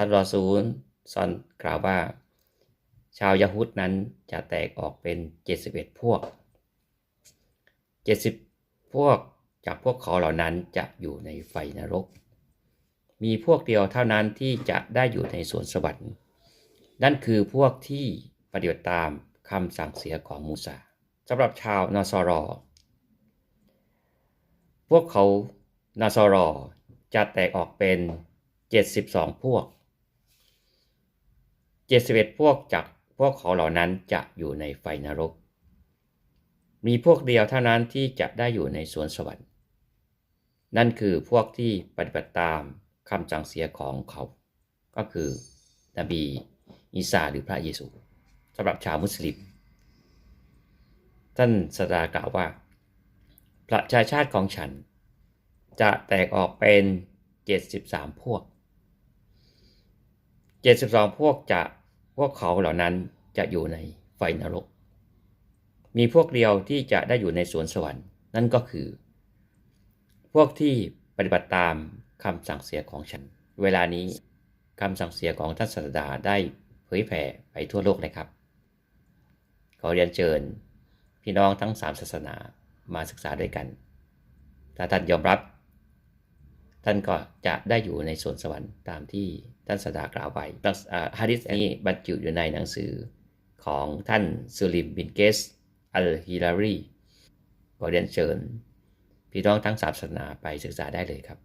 ท่านรอซูลซอนกล่าวว่า ชาวยาฮุดนั้นจะแตกออกเป็น 71 พวก 70 พวกจากพวกเขาเหล่านั้นจะอยู่ในไฟนรก มีพวกเดียวเท่านั้นที่จะได้อยู่ในสวนสวรรค์นั่นคือพวกที่ปฏิบัติตามคำสั่งเสียของมูซาสำหรับชาวนอสรอ พวกเขานาซรอจะแตกออกเป็น 72 พวก 71 พวกจากพวกเขาเหล่านั้นจะอยู่ในไฟนรก มีพวกเดียวเท่านั้นที่จะได้อยู่ในสวนสวรรค์ นั่นคือพวกที่ปฏิบัติตามคำสั่งเสียของเขา ก็คือนบีอีสาหรือพระเยซูสำหรับชาวมุสลิม ท่านสดากล่าวว่า ประชาชาติของฉัน จะแตกออกเป็น 73 พวก 72 พวกจะ พวกเขาเหล่านั้นจะอยู่ในไฟนรก มีพวกเดียวที่จะได้อยู่ในสวนสวรรค์นั่นก็คือ พวกที่ปฏิบัติตามคำสั่งเสียของฉัน เวลานี้คำสั่งเสียของท่านศาสดาได้เผยแผ่ไปทั่วโลกเลยครับขอเรียนเชิญพี่น้องทั้งสามศาสนามาศึกษาด้วยกัน ถ้าท่านยอมรับ ท่านก็จะได้อยู่ในสวนสวรรค์ตามที่ท่านสดากล่าวไว้ฮะดิษนี้บรรจุอยู่ในหนังสือของท่านซูลิมบินเกสอัลฮิลารีขอเรียนเชิญพี่น้องทั้งศาสนาไปศึกษาได้เลยครับ